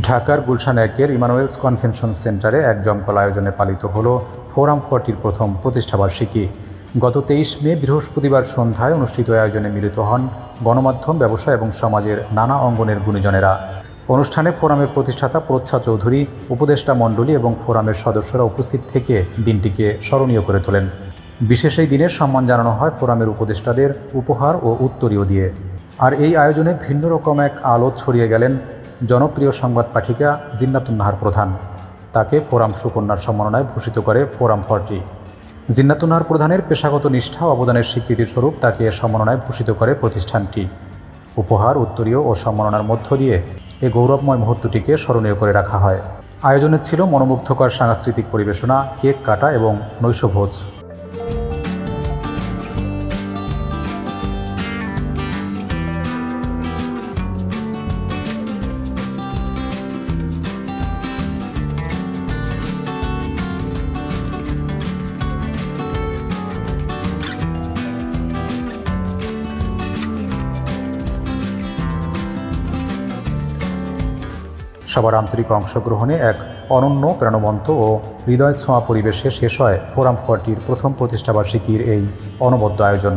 ঢাকার গুলশান একের ইমানুয়েলস কনভেনশন সেন্টারে এক জমকল আয়োজনে পালিত হল ফোরাম ফরটির প্রথম প্রতিষ্ঠাবার্ষিকী। গত তেইশ মে বৃহস্পতিবার সন্ধ্যায় অনুষ্ঠিত আয়োজনে মিলিত হন গণমাধ্যম, ব্যবসা এবং সমাজের নানা অঙ্গনের গুণীজনেরা। অনুষ্ঠানে ফোরামের প্রতিষ্ঠাতা প্রচ্ছা চৌধুরী, উপদেষ্টা মণ্ডলী এবং ফোরামের সদস্যরা উপস্থিত থেকে দিনটিকে স্মরণীয় করে তোলেন। বিশেষ এই দিনের সম্মান জানানো হয় ফোরামের উপদেষ্টাদের উপহার ও উত্তরীয় দিয়ে। আর এই আয়োজনে ভিন্ন রকম এক আলো ছড়িয়ে গেলেন জনপ্রিয় সংবাদ পাঠিকা জিন্নাতুন্নাহার প্রধান। তাকে ফোরাম সুকন্যার সম্মাননায় ভূষিত করে ফোরাম ফরটি জিন্নাতুন্নাহার প্রধানের পেশাগত নিষ্ঠা অবদানের স্বীকৃতিস্বরূপ তাকে সম্মাননায় ভূষিত করে প্রতিষ্ঠানটি। উপহার, উত্তরীয় ও সম্মাননার মধ্য দিয়ে এ গৌরবময় মুহূর্তটিকে স্মরণীয় করে রাখা হয়। আয়োজনে ছিল মনোমুগ্ধকর সাংস্কৃতিক পরিবেশনা, কেক কাটা এবং নৈশভোজ। সবার আন্তরিক অংশগ্রহণে এক অনন্য প্রাণবন্ত ও হৃদয় ছোঁয়া পরিবেশে শেষ হয় ফোরাম ফোরটির প্রথম প্রতিষ্ঠাবার্ষিকীর এই অনবদ্য আয়োজন।